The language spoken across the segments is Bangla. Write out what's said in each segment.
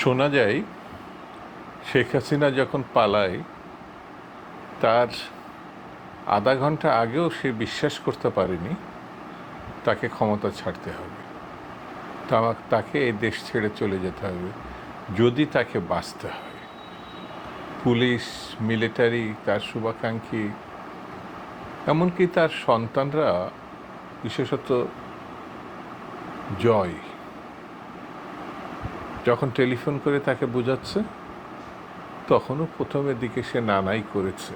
শোনা যায়, শেখ হাসিনা যখন পালায়, তার আধা ঘণ্টা আগেও সে বিশ্বাস করতে পারেনি, তাকে ক্ষমতা ছাড়তে হবে। তাকে এই দেশ ছেড়ে চলে যেতে হবে, যদি তাকে বাঁচতে হয়। পুলিশ, মিলিটারি, তার শুভাকাঙ্ক্ষী, এমনকি তার সন্তানরা, বিশেষত জয় যখন টেলিফোন করে তাকে বোঝাচ্ছে, তখনও প্রথমের দিকে সে নানাই করেছে।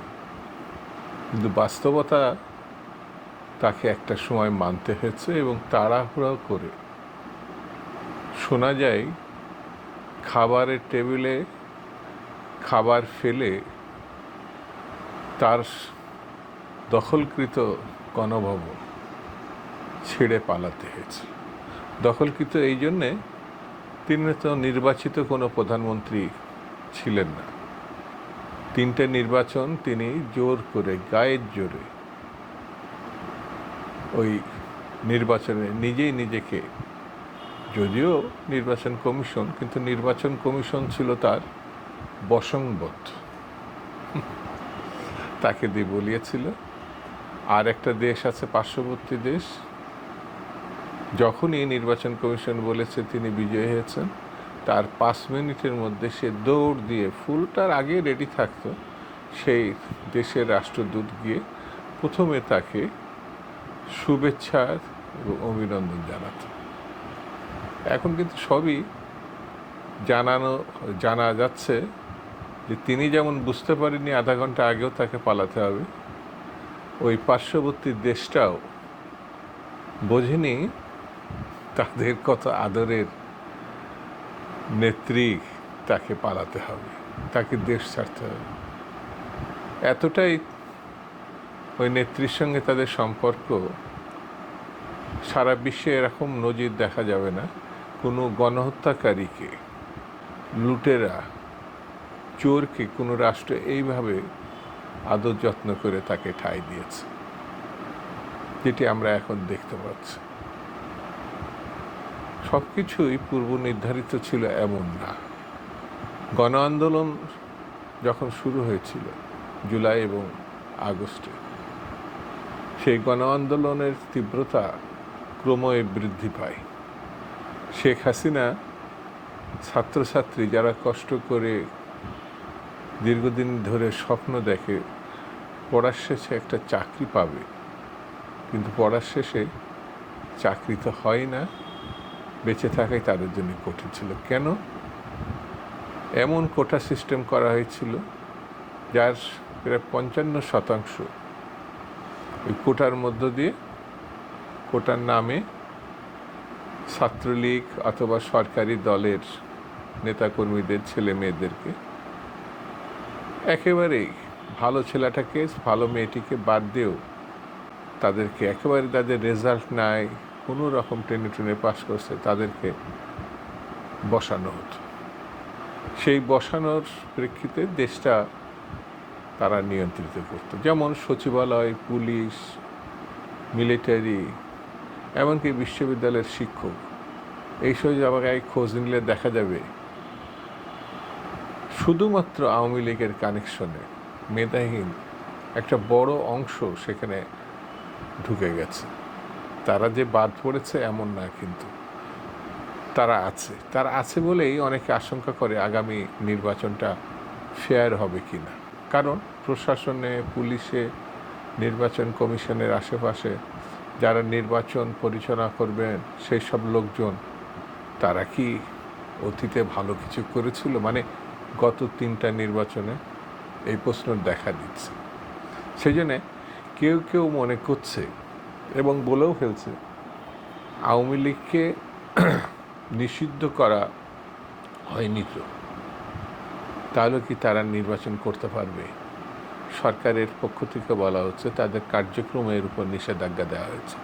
কিন্তু বাস্তবতা তাকে একটা সময় মানতে হয়েছে এবং তাড়াহুড়ো করে। শোনা যায়, খাবারের টেবিলে খাবার ফেলে তার দখলকৃত গণভবন ছেড়ে পালাতে হয়েছে। দখলকৃত এই জন্যে তিনি তো নির্বাচিত কোনো প্রধানমন্ত্রী ছিলেন না। তিনটে নির্বাচন তিনি জোর করে, গায়ের জোরে ওই নির্বাচনে নিজেই নিজেকে, যদিও নির্বাচন কমিশন, কিন্তু নির্বাচন কমিশন ছিল তার বসংবদ্ধ তাকে দিয়ে বলিয়েছিল, আর একটা দেশ আছে, পার্শ্ববর্তী দেশ যখনই নির্বাচন কমিশন বলেছে তিনি বিজয়ী হয়েছেন, তার পাঁচ মিনিটের মধ্যে সে দৌড় দিয়ে ফুলটার আগে রেডি থাকতো, সেই দেশের রাষ্ট্রদূত গিয়ে প্রথমে তাকে শুভেচ্ছা এবং অভিনন্দন জানাত। এখন কিন্তু সবই জানানো, জানা যাচ্ছে যে তিনি যেমন বুঝতে পারেননি আধা ঘণ্টা আগেও তাকে পালাতে হবে, ওই পার্শ্ববর্তী দেশটাও বোঝেনি তাদের কত আদরের নেত্রী তাকে পালাতে হবে, তাকে দেশ ছাড়তে হবে। এতটাই ওই নেত্রীর সঙ্গে তাদের সম্পর্ক, সারা বিশ্বে এরকম নজির দেখা যাবে না। কোনো গণহত্যাকারীকে, লুটেরা, চোরকে কোনো রাষ্ট্র এইভাবে আদর যত্ন করে তাকে ঠাঁই দিয়েছে, যেটি আমরা এখন দেখতে পাচ্ছি। সব কিছুই পূর্ব নির্ধারিত ছিল এমন না গণ আন্দোলন যখন শুরু হয়েছিল, জুলাই এবং আগস্টে, সেই গণ আন্দোলনের তীব্রতা ক্রমে বৃদ্ধি পায়। শেখ হাসিনা, ছাত্রছাত্রী যারা কষ্ট করে দীর্ঘদিন ধরে স্বপ্ন দেখে, পড়ার শেষে একটা চাকরি পাবে, কিন্তু পড়ার শেষে চাকরি তো হয় না। বেঁচে থাকাই তাদের জন্য কঠিন ছিল। কেন? এমন কোটা সিস্টেম করা হয়েছিল যার প্রায় পঞ্চান্ন শতাংশ ওই কোটার মধ্য দিয়ে কোটার নামে ছাত্রলীগ অথবা সরকারি দলের নেতাকর্মীদের, ছেলে মেয়েদেরকে একেবারেই ভালো ছেলেটাকে, ভালো মেয়েটিকে বাদ দিয়েও তাদেরকে একেবারে তাদের রেজাল্ট নাই। কোনো রকম টেনে টেনে পাশ করছে তাদেরকে বসানো হতো। সেই বসানোর প্রেক্ষিতে দেশটা তারা নিয়ন্ত্রিত করতো। যেমন সচিবালয়, পুলিশ, মিলিটারি, এমনকি বিশ্ববিদ্যালয়ের শিক্ষক। এইসব জায়গায় খোঁজ নিলে দেখা যাবে, শুধুমাত্র আওয়ামী লীগের কানেকশনে মেধাহীন একটা বড় অংশ সেখানে ঢুকে গেছে। তারা যে বাদ পড়েছে এমন না কিন্তু। তারা আছে। তারা আছে বলেই অনেকে আশঙ্কা করে আগামী নির্বাচনটা ফেয়ার হবে কি না কারণ প্রশাসনে, পুলিশে, নির্বাচন কমিশনের আশেপাশে যারা নির্বাচন পরিচালনা করবেন, সেই সব লোকজন, তারা কি অতীতে ভালো কিছু করেছিল? মানে গত তিনটা নির্বাচনে এই প্রশ্ন দেখা দিচ্ছে। সেই জন্যে কেউ কেউ মনে করছে এবং বলেও ফেলছে, আওয়ামী লীগকে নিষিদ্ধ করা হয়নি তো। তাহলে কি তারা নির্বাচন করতে পারবে? সরকারের পক্ষ থেকে বলা হচ্ছে তাদের কার্যক্রমের উপর নিষেধাজ্ঞা দেওয়া হয়েছে।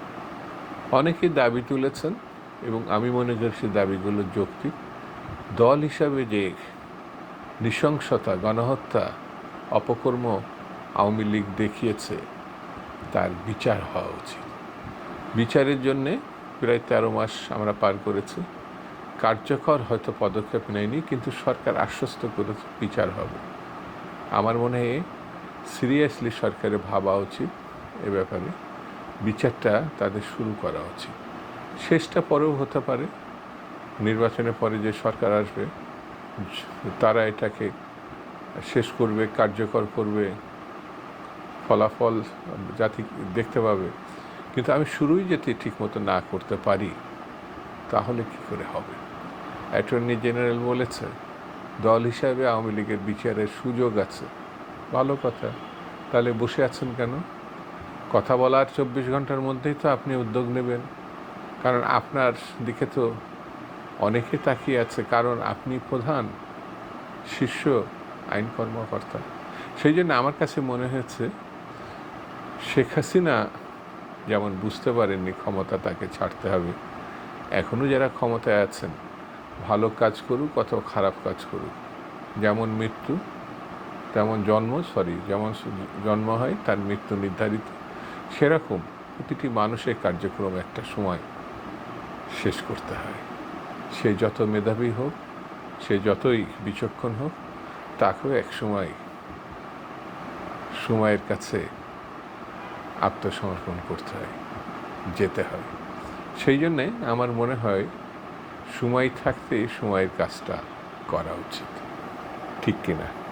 অনেকেই দাবি তুলেছেন এবং আমি মনে করি সেই দাবিগুলো যৌক্তিক। দল হিসাবে যে নৃশংসতা, গণহত্যা, অপকর্ম আওয়ামী লীগ দেখিয়েছে, তার বিচার হওয়া উচিত। বিচারের জন্যে প্রায় তেরো মাস আমরা পার করেছি। কার্যকর হয়তো পদক্ষেপ নেয়নি, কিন্তু সরকার আশ্বস্ত করেছে বিচার হবে। আমার মনে হয় সিরিয়াসলি সরকারের ভাবা উচিত এ ব্যাপারে। বিচারটা তাদের শুরু করা উচিত। শেষটা পরেও হতে পারে। নির্বাচনের পরে যে সরকার আসবে, তারা এটাকে শেষ করবে, কার্যকর করবে। ফলাফল জাতি দেখতে পাবে। কিন্তু আমি শুরুই যদি ঠিকমতো না করতে পারি, তাহলে কি করে হবে? অ্যাটর্নি জেনারেল বলেছে, দল হিসাবে আওয়ামী লীগের বিচারের সুযোগ আছে। ভালো কথা। তাহলে বসে আছেন কেন? কথা বলার চব্বিশ ঘণ্টার মধ্যেই তো আপনি উদ্যোগ নেবেন। কারণ আপনার দিকে তো অনেকে তাকিয়ে আছে, কারণ আপনি প্রধান শীর্ষ আইন কর্মকর্তা। সেই জন্য আমার কাছে মনে হয়েছে, শেখ হাসিনা যেমন বুঝতে পারেননি ক্ষমতা তাকে ছাড়তে হবে। এখনও যারা ক্ষমতায় আছেন, ভালো কাজ করুক অথবা খারাপ কাজ করুক, যেমন মৃত্যু, তেমন জন্ম সরি যেমন জন্ম হয় তার মৃত্যু নির্ধারিত, সেরকম প্রতিটি মানুষের কার্যক্রম একটা সময় শেষ করতে হয়। সে যত মেধাবী হোক, সে যতই বিচক্ষণ হোক, তাকেও এক সময়, সময়ের কাছে আত্মসমর্পণ করতে হয়, যেতে হয়। সেই জন্যে আমার মনে হয় সময় থাকতে সময়ের কাজটা করা উচিত। ঠিক কিনা?